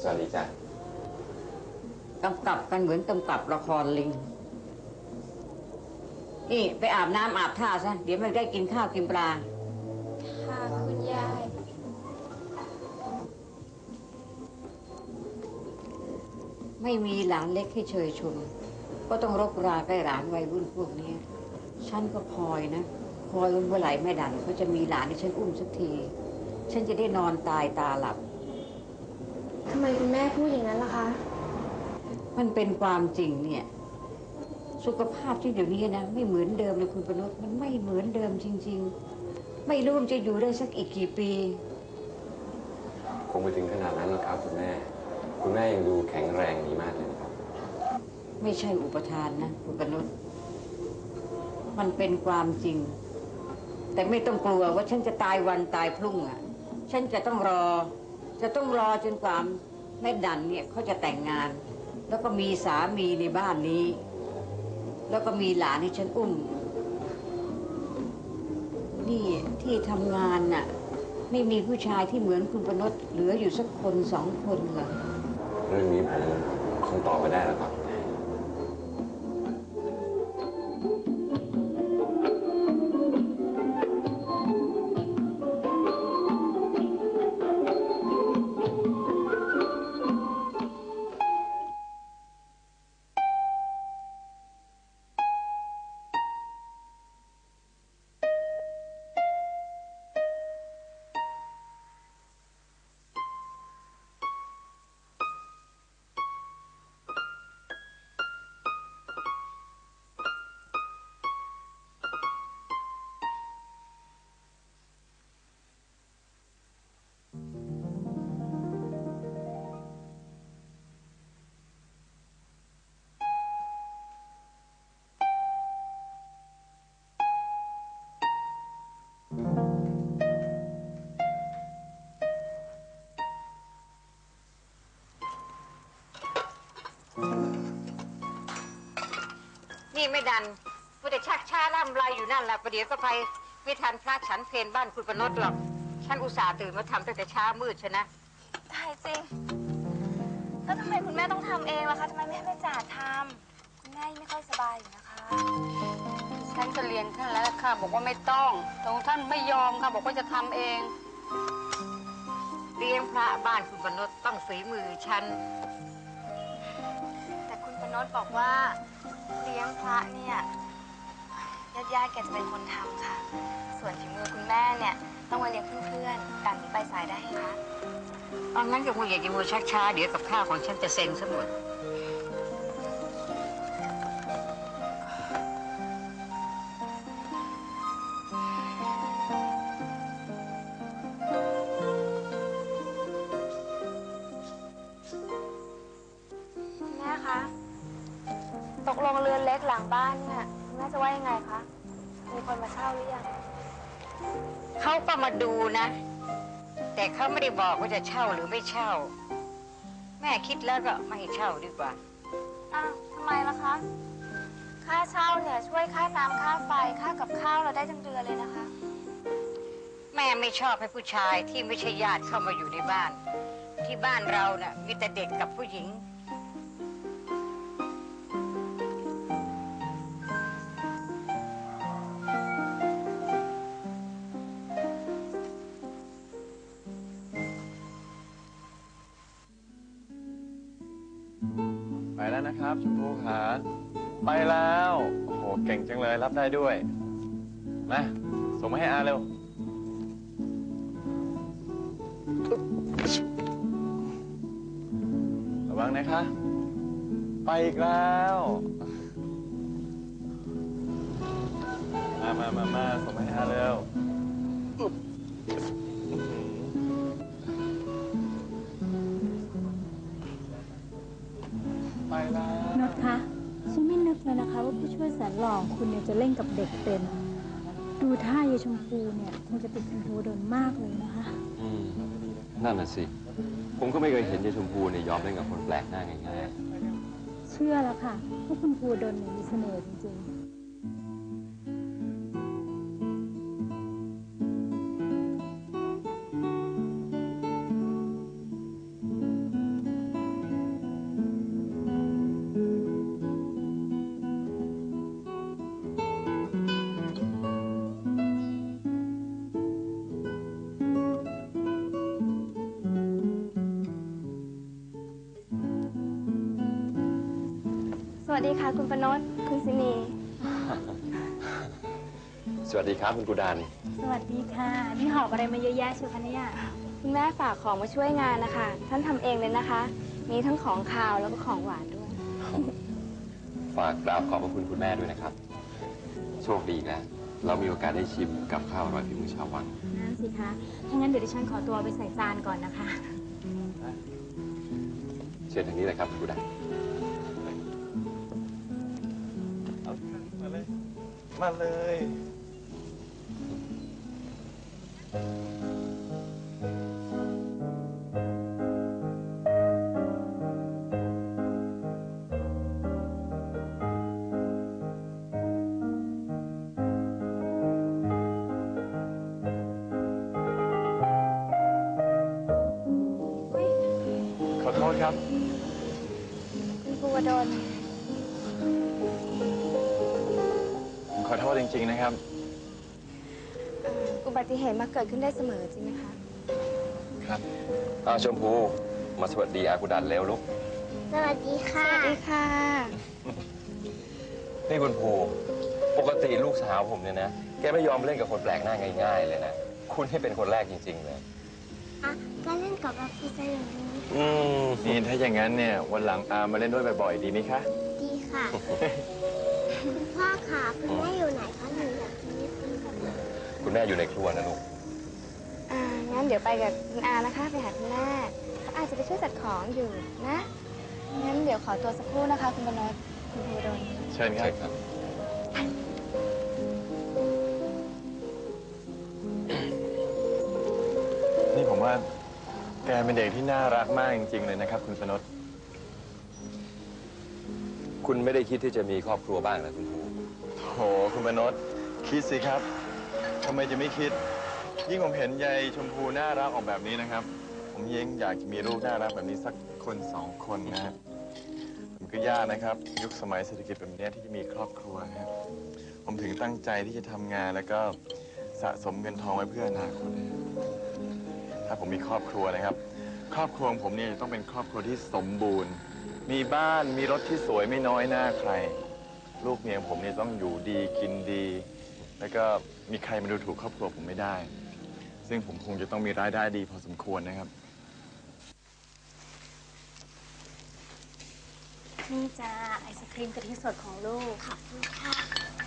สวัสดีจ้ะกำกับกันเหมือนกำกับละครลิง นี่ไปอาบน้ำอาบท่าซะ เดี๋ยวมันได้กินข้าวกินปลา ค่ะคุณยาย ไม่มีหลานเล็กให้เชยชม ก็ต้องรบราใกล้หลานวัยรุ่นพวกนี้ ฉันก็คอยนะ คอยวันเมื่อไหร่แม่ดันเขาจะมีหลานให้ฉันอุ้มสักที ฉันจะได้นอนตายตาหลับทำไม คุณแม่พูดอย่างนั้นล่ะคะ มันเป็นความจริงเนี่ย สุขภาพที่เดี๋ยวนี้นะ ไม่เหมือนเดิมเลยคุณประนตมันไม่เหมือนเดิมจริง ๆ ไม่รู้มันจะอยู่ได้สักอีกกี่ปี คงไปถึงขนาดนั้นหรอกครับคุณแม่ คุณแม่ยังดูแข็งแรงดีมากเลยนะครับ ไม่ใช่อุปทานนะคุณประนตมันเป็นความจริง แต่ไม่ต้องกลัวว่าฉันจะตายวันตายพรุ่งอะ ฉันจะต้องรอ จะต้องรอจนกว่า แม่ดันเนี่ยเขาจะแต่งงาน แล้วก็มีสามีในบ้านนี้ แล้วก็มีหลานให้ฉันอุ้ม นี่ที่ทำงานน่ะ ไม่มีผู้ชายที่เหมือนคุณประนตเหลืออยู่สักคนสองคนเหรอ เรื่องนี้ผมคงตอบไม่ได้แล้วครับ นี่ไม่ดันก็แต่ชักช้าล่ำไรอยู่นั่นแหละประเดี๋ยวก็ไปไม่ทันพระฉันเพลบ้านคุณประนตหรอก ฉันอุตส่าห์ตื่นมาทำตั้งแต่เช้ามืดชนะ ตายจริง แล้วทำไมคุณแม่ต้องทำเองล่ะคะทำไมไม่ให้แม่จ๋าทำคุณแม่ยังไม่ค่อยสบายอยู่นะคะ ฉันจะเรียนท่านแล้วค่ะ บอกว่าไม่ต้องแต่ท่านไม่ยอมค่ะ บอกว่าจะทำเอง เลี้ยงพระบ้านคุณปนตต้องฝีมือฉัน แต่คุณปนดบอกว่าเลี้ยงพระเนี่ยญาติญาติแกจะเป็นคนทำค่ะ ส่วนฝีมือคุณแม่เนี่ย ต้องมาเลี้ยงเพื่อนๆกันนี้ไปสายได้ไหมคะตอนนั้นก็คงอยากจะมัวชักช้าเดี๋ยวกับข้าวของฉันจะเซ็งซะหมด อนเล็กหลังบ้านเนี่ยคุณแม่จะว่ายังไงคะ มีคนมาเช่าหรือยัง เขาก็มาดูนะ แต่เขาไม่ได้บอกว่าจะเช่าหรือไม่เช่า แม่คิดแล้วก็ไม่ให้เช่าดีกว่า อ้าวทำไมล่ะคะ ค่าเช่าเนี่ยช่วยค่าน้ำค่าไฟค่ากับข้าวเราได้ทั้งเดือนเลยนะคะ แม่ไม่ชอบให้ผู้ชายที่ไม่ใช่ญาติเข้ามาอยู่ในบ้าน ที่บ้านเราเนะ่ะมีแต่เด็กกับผู้หญิง นะครับชมพูขาไปแล้วโอ้โหเก่งจังเลยรับได้ด้วยมาส่งมาให้อาเร็วระวังนะคะ ไปอีกแล้วมามามามาส่งมาให้อาเร็ว คุณเนี่ยจะเล่นกับเด็กเป็น ดูท่ายายชมพูเนี่ยคงจะติดคุณโทโดนมากเลยนะคะ อืมนั่นน่ะสิ ผมก็ไม่เคยเห็นยายชมพูเนี่ยยอมเล่นกับคนแปลกหน้าง่ายเชื่อแล้วค่ะว่าคุณภูดนเนี่ยมีเสน่ห์จริงๆ วัสดีค่ะคุณปนดคุณสินีสวัสดีครับคุณกุดานสวัสดีค่ะ นี่หอบอะไรมาเยอะแยะเชียวคะเนี่ย คุณแม่ฝากของมาช่วยงานนะคะ ท่านทำเองเลยนะคะ มีทั้งของคาวแล้วก็ของหวานด้วย ฝากกราบขอบพระคุณคุณแม่ด้วยนะครับ โชคดีอีกแล้วเรามีโอกาสได้ชิมกับข้าวอร่อยฝีมือชาววังนั่นสิคะ ถ้างั้นเดี๋ยวดิฉันขอตัวไปใส่จานก่อนนะคะ เชิญทางนี้เลยครับคุณกุดาน มาเลย ขอโทษครับ คุณภูวดล จริง ๆ นะครับ เอ่ออุบัติเหตุมาเกิดขึ้นได้เสมอจริงไหมคะ ครับอ้าวชมพูมาสวัสดีอากุดันแล้วลูก สวัสดีค่ะ สวัสดีค่ะ นี่คุณภูปกติลูกสาวผมเนี่ยนะ แกไม่ยอมเล่นกับคนแปลกหน้าง่าย ๆ เลยนะ คุณให้เป็นคนแรกจริง ๆ เลย อะก็เล่นกับเราพี่ซะอย่างนี้อืมนี่ถ้าอย่างนั้นเนี่ย วันหลังอามาเล่นด้วยบ่อยๆ ดีไหมคะ ดีค่ะคุณ พ่อค่ะคุณแม่อยู่ไหนคะหนูอยากกินไอติมกับหนูคุณแม่อยู่ในครัวนะลูก อ่า งั้นเดี๋ยวไปกับคุณอานะคะ ไปหาคุณแม่เขาอาจจะไปช่วยจัดของอยู่นะ งั้นเดี๋ยวขอตัวสักครู่นะคะ คุณบนดคุณภูวดลเชิญครัใช่บครับนี่ผมว่าแกเป็นเด็กที่น่ารักมากจริง ๆ เลยนะครับ คุณสนดคุณไม่ได้คิดที่จะมีครอบครัวบ้างนะคุณภู โห คุณปนดคิดสิครับทำไมจะไม่คิด ยิ่งผมเห็นยายชมพูน่ารักออกแบบนี้นะครับ ผมยิ่งอยากจะมีลูกน่ารักแบบนี้สักคนสองคนนะฮะมันก็ยากนะครับ ยุคสมัยเศรษฐกิจแบบนี้ที่จะมีครอบครัวครับผมถึงตั้งใจที่จะทำงานแล้วก็สะสมเงินทองไว้เพื่ออนาคตนะถ้าผมมีครอบครัวนะครับ ครอบครัวของผมเนี่ยจะต้องเป็นครอบครัวที่สมบูรณ์ มีบ้านมีรถที่สวยไม่น้อยหน้าใคร ลูกเมียผมเนี่ยต้องอยู่ดีกินดี แล้วก็มีใครมาดูถูกครอบครัวผมไม่ได้ ซึ่งผมคงจะต้องมีรายได้ดีพอสมควรนะครับ นี่จ้าไอศครีมกะทิสดของลูกขอบคุณค่ะ